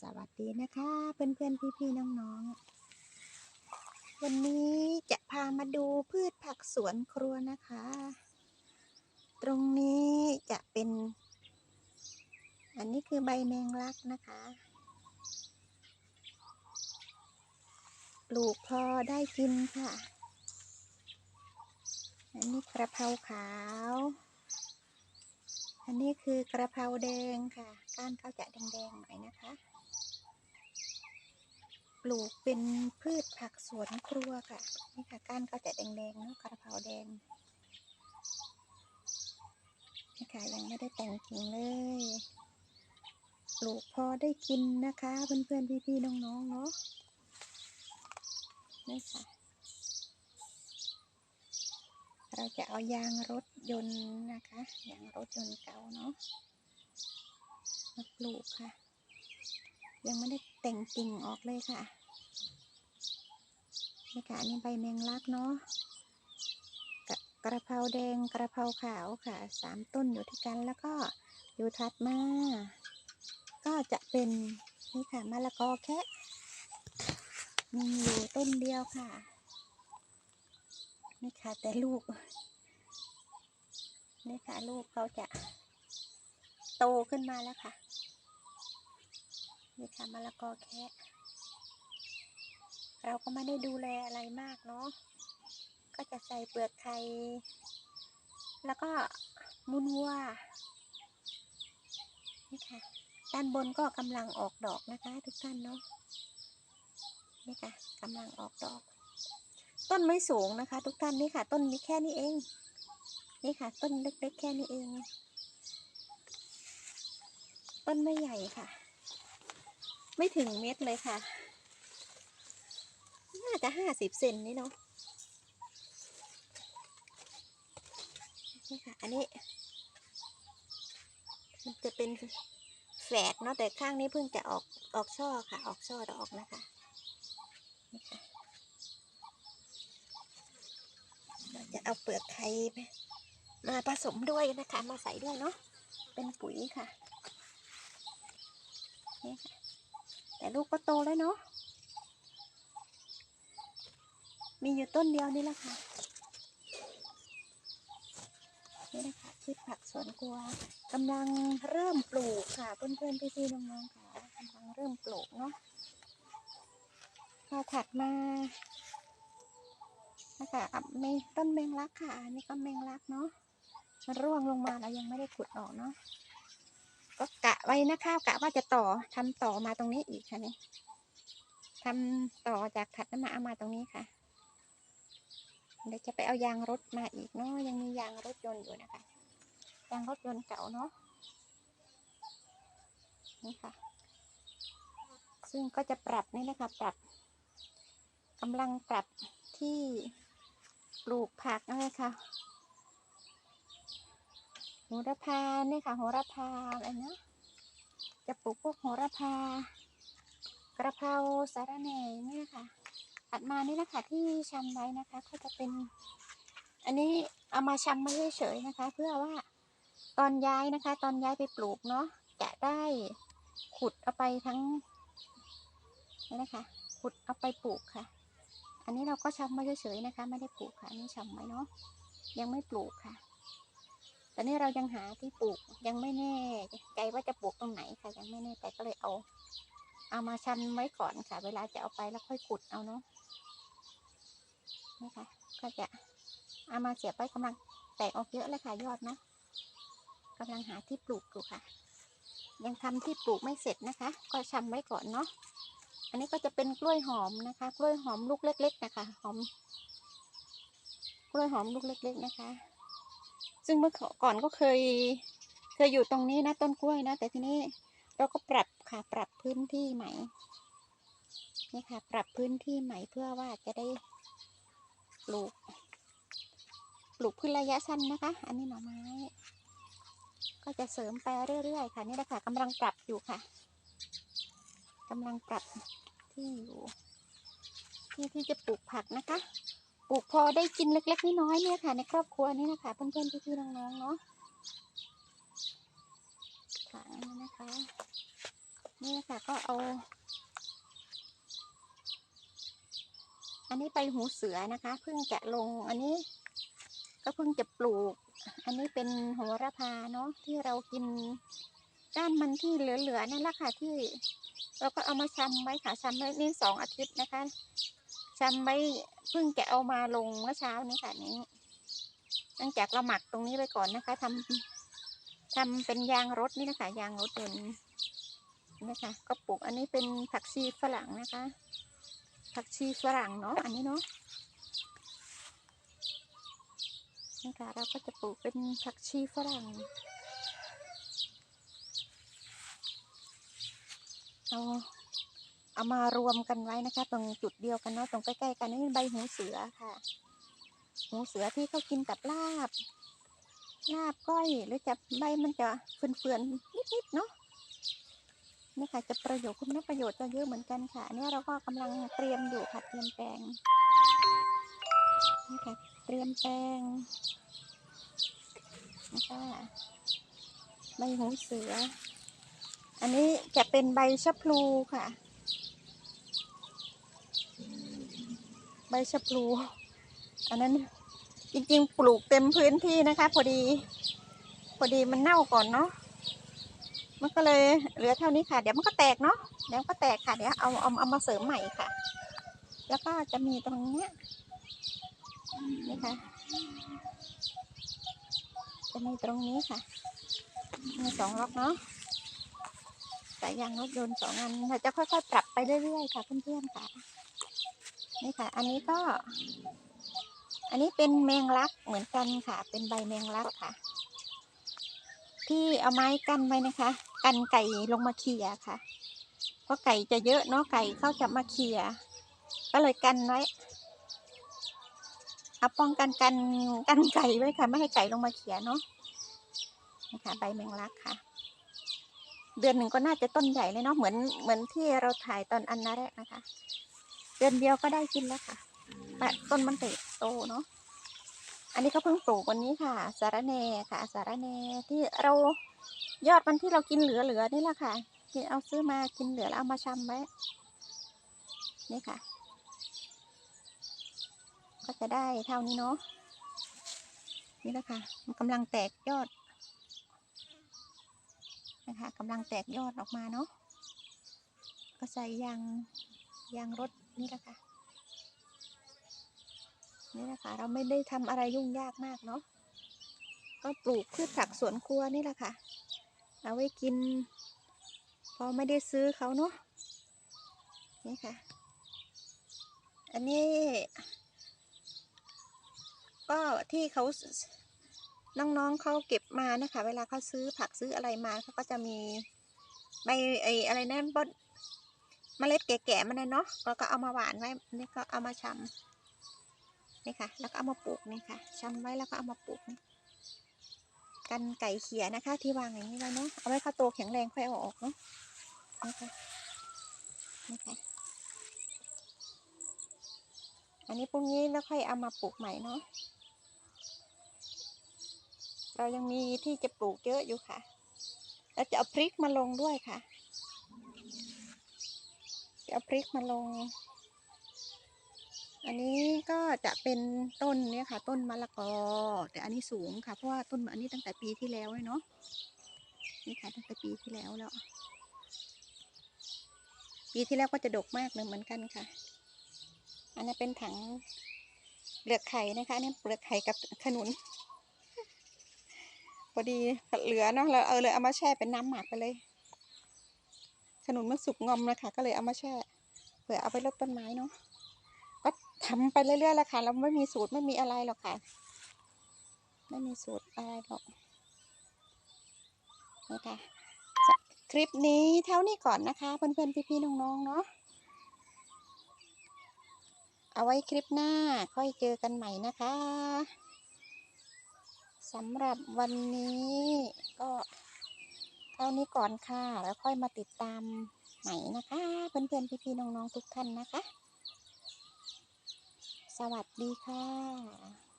สวัสดีนะคะ เพื่อนเพื่อนพี่พี่ๆ น้องๆ วันนี้จะพามาดูพืชผักสวนครัวนะคะ ตรงนี้จะเป็น อันนี้คือใบแมงลักนะคะ ปลูกพอได้กินค่ะ อันนี้กระเพราขาว อันนี้คือกระเพราแดงค่ะ ก้านเขาจะแดงๆหน่อยนะคะ ปลูกเป็นพืชผักสวนครัวค่ะ นี่ค่ะก้านเขาจะแดงๆเนาะกระเพราแดง นี่ค่ะยังไม่ได้แต่งกิ่งเลย ปลูกพอได้กินนะคะ เพื่อนๆพี่ๆน้องๆเนาะนี่ค่ะ เราจะเอายางรถยนต์นะคะ ยางรถยนต์เก่าเนาะ มาปลูกค่ะ ยังไม่ได้แต่งกิ่งออกเลยค่ะนี่ค่ะอันนี่ใบแมงลักเนาะกระเพราแดงกระเพราขาวค่ะสามต้นอยู่ที่กันแล้วก็อยู่ถัดมา ก็จะเป็นนี่ค่ะมะละกอแคะมีอยู่ต้นเดียวค่ะนี่ค่ะแต่ลูกนี่ค่ะลูกเขาจะโตขึ้นมาแล้วค่ะ นี่ค่ะมะละกอแคะเราก็ไม่ได้ดูแลอะไรมากเนาะก็จะใส่เปลือกไข่แล้วก็มุนวัวนี่ค่ะ ด้านบนก็กำลังออกดอกนะคะ ทุกท่านเนาะนี่ค่ะกำลังออกดอก ต้นไม่สูงนะคะ ทุกท่านนี่ค่ะ ต้นมีแค่นี้เอง นี่ค่ะ ต้นเล็กๆแค่นี้เอง ต้นไม่ใหญ่ค่ะ ไม่ถึงเม็ดเลยค่ะ น่าจะห้าสิบเซนนี่เนาะนี่ค่ะ อันนี้ มันจะเป็นแฝดเนาะแต่ข้างนี้เพิ่งจะออกออกช่อค่ะ ออกช่อดอกนะคะนี่ค่ะเราจะเอาเปลือกไข่มาผสมด้วยนะคะ มาใส่ด้วยเนาะเป็นปุ๋ยค่ะ นี่ค่ะ แต่ลูกก็โตแล้วเนาะ มีอยู่ต้นเดียวนี่แหละค่ะ นี่นะคะพืชผักสวนครัวกำลังเริ่มปลูกค่ะ เพื่อนๆพี่ๆน้องๆค่ะกำลังเริ่มปลูกเนาะพอถัดมานะคะอะเมต้นแมงลักค่ะ อันนี้ก็แมงลักเนาะ มันร่วงลงมาแล้วยังไม่ได้ขุดออกเนาะ ก็กะไว้นะคะกะว่าจะต่อทำต่อมาตรงนี้อีกค่ะนี่ทำต่อจากถัดนั้นมาเอามาตรงนี้ค่ะ เดี๋ยวจะไปเอายางรถมาอีกเนาะยังมียางรถยนต์อยู่นะคะยางรถยนต์เก่าเนาะนี่ค่ะ ซึ่งก็จะปรับนี่นะคะปรับกำลังปรับที่ปลูกผักนะคะ โหระพาเนี่ยค่ะโหระพาอะไรนะจะปลูกพวกโหระพากระเพราสาระแหน่เนี่ยค่ะถัดมานี่นะคะที่ชำไว้นะคะก็จะเป็น อันนี้เอามาชำมาเฉยนะคะ เพื่อว่าตอนย้ายนะคะ ตอนย้ายไปปลูกเนาะจะได้ขุดเอาไปทั้งนี่นะคะขุดเอาไปปลูกค่ะ อันนี้เราก็ชำมาเฉยนะคะ ไม่ได้ปลูกค่ะนนี้ชำไว้เนาะยังไม่ปลูกค่ะ ตอนนี้เรายังหาที่ปลูกยังไม่แน่ใจว่าจะปลูกตรงไหนค่ะยังไม่แน่ใจก็เลยเอา เอามาชันไว้ก่อนค่ะ เวลาจะเอาไปแล้วค่อยขุดเอาเนาะนี่ค่ะ ก็จะเอามาเสียบไว้กำลังแตกออกเยอะเลยค่ะยอดนะกำลังหาที่ปลูกอยู่ค่ะ ยังทำที่ปลูกไม่เสร็จนะคะ ก็ชำไว้ก่อนเนาะอันนี้ก็จะเป็นกล้วยหอมนะคะ กล้วยหอมลูกเล็ก ๆ นะคะ หอม กล้วยหอมลูกเล็ก ๆ นะคะ ซึ่งเมื่อก่อนก็เคย เคยอยู่ตรงนี้นะต้นกล้วยนะ แต่ทีนี้เราก็ปรับค่ะปรับพื้นที่ใหม่นี่ค่ะ ปรับพื้นที่ใหม่เพื่อว่าจะได้ปลูก ปลูกพืชระยะสั้นนะคะ อันนี้หน่อไม้ ก็จะเสริมไปเรื่อยๆค่ะนี่แหละค่ะกำลังปรับอยู่ค่ะกำลังปรับที่อยู่ที่ที่จะปลูกผักนะคะ ปลูกพอได้กินเล็กๆน้อยๆเนี่ยค่ะ ในครอบครัวนี้นะคะเพื่อนๆพี่ๆน้องๆเนาะค่ะนนี้นะคะนี่ค่ะก็เอา อันนี้ใบหูเสือนะคะเพิ่งจะลงอันนี้ ก็เพิ่งจะปลูก อันนี้เป็นโหระพาเนาะที่เรากินก้านมันที่เหลือๆนั่นแหละค่ะที่เราก็เอามาชำไว้ค่ะชำไว้นี่สองอาทิตย์นะคะ ชำไว้เพิ่งจะเอามาลงเมื่อเช้านี้ค่ะนี้เนื่องจากเราหมักตรงนี้ไปก่อนนะคะทำทำเป็นยางรถนี่นะคะยางรถยนต์นะคะก็ปลูกอันนี้เป็นผักชีฝรั่งนะคะ ผักชีฝรั่งเนาะอันนี้เนาะนี่ค่ะเราก็จะปลูกเป็นผักชีฝรั่งเอา เอามารวมกันไว้นะคะ ตรงจุดเดียวกันเนาะตรงใกล้ๆกันนี่ใบหูเสือค่ะ หูเสือที่เขากินกับลาบลาบก้อยหรือจะใบมันจะเฟื่อนๆนิดๆเนาะนี่ค่ะจะประโยชน์คุณประโยชน์จะเยอะเหมือนกันค่ะอันนี้เราก็กำลังเตรียมอยู่ค่ะเตรียมแปลงนี่ค่ะเตรียมแปลงนะคะใบหูเสือ อันนี้จะเป็นใบชะพลูค่ะ ใบชะพลูอันนั้นจริงๆ ปลูกเต็มพื้นที่นะคะ พอดี พอดีมันเน่าก่อนเนาะมันก็เลยเหลือเท่านี้ค่ะ เดี๋ยวมันก็แตกเนาะเดี๋ยวก็แตกค่ะเดี๋ยวเอาเอาเอามาเสริมใหม่ค่ะ แล้วก็จะมีตรงเนี้ยนี่ค่ะจะมีตรงนี้ค่ะมีสองล็อกเนาะสายยางรถยนต์สองอันเราจะค่อยๆ ปรับไปเรื่อยๆค่ะเพื่อนๆค่ะ นี่ค่ะ อันนี้ก็ อันนี้เป็นแมงลักเหมือนกันค่ะ เป็นใบแมงลักค่ะ ที่เอาไม้กั้นไว้นะคะ กันไก่ลงมาเขี่ยค่ะ เพราะไก่จะเยอะเนาะไก่เขาจะมาเขี่ยก็เลยกันไว้เอาป้องกันกันกันไก่ไว้ค่ะ ไม่ให้ไก่ลงมาเขี่ยเนาะนี่ค่ะใบแมงลักค่ะ เดือนหนึ่งก็น่าจะต้นใหญ่เลยเนาะเหมือนเหมือนที่เราถ่ายตอนอันนาแรกนะคะ เดือนเดียวก็ได้กินแล้วค่ะแต่ต้นมันเติบโตเนาะอันนี้ก็เพิ่งปลูกวันนี้ค่ะ สาระแหน่ค่ะ สาระแหน่ที่เรายอดมันที่เรากินเหลือๆนี่แหละค่ะที่เอาซื้อมากินเหลือแล้วเอามาชำไว้นี่ค่ะ ก็จะได้เท่านี้เนาะนี่แหละค่ะมันกำลังแตกยอดนะคะกำลังแตกยอดออกมาเนาะก็ใส่ยาง ยางรถนี่แหละค่ะนี่แหละค่ะเราไม่ได้ทำอะไรยุ่งยากมากเนาะก็ปลูกพืชผักสวนครัวนี่แหละค่ะเอาไว้กิน พอไม่ได้ซื้อเขาเนาะนี่ค่ะ อันนี้ ก็ที่เขาน้องๆเขาเก็บมานะคะ เวลาเขาซื้อผักซื้ออะไรมาเขาก็จะมีใบไอ้อะไรนั่น บดเมล็ดแก่ๆมันนะเนาะก็ก็เอามาหวานไว้นี่ก็เอามาชำนี่ค่ะ แล้วก็เอามาปลูกนี่ค่ะชำไว้แล้วก็เอามาปลูกนี่กันไก่เขียนะคะ ที่วางอย่างนี้ไว้เนาะเอาไว้เขาโตแข็งแรงค่อยเอาออกเนาะนี่ค่ะนี่ค่ะอันนี้พรุ่งนี้แล้วค่อยเอามาปลูกใหม่เนาะเรายังมีที่จะปลูกเยอะอยู่ค่ะ แล้วจะเอาพริกมาลงด้วยค่ะ เอาพริกมาลง อันนี้ก็จะเป็นต้นเนี่ยค่ะ ต้นมะละกอ แต่อันนี้สูงค่ะ เพราะว่าต้นอันนี้ตั้งแต่ปีที่แล้วเลยเนาะ นี่ค่ะตั้งแต่ปีที่แล้วแล้ว ปีที่แล้วก็จะดกมากเลยเหมือนกันค่ะ อันนี้เป็นถังเปลือกไข่นะคะอันนี่เปลือกไข่กับขนุนพอดีเหลือเนาะเราเออเลยเอามาแช่เป็นน้ำหมักไปเลย นุนมันสุกงอมนะคะก็เลยเอามาแช่เผื่อเอาไปรดต้นไม้เนาะก็ทำไปเรื่อยๆแหละค่ะเราไม่มีสูตรไม่มีอะไรหรอกค่ะ ไม่มีสูตรอะไรหรอกนี่ค่ะคลิปนี้เท่านี้ก่อนนะคะ เพื่อนๆพี่ๆน้องๆเนาะเอาไว้คลิปหน้าค่อยเจอกันใหม่นะคะสำหรับวันนี้ก็ ท่านี้ก่อนค่ะ แล้วค่อยมาติดตามใหม่นะคะ เพื่อนๆพี่ๆน้องๆทุกท่านนะคะ สวัสดีค่ะ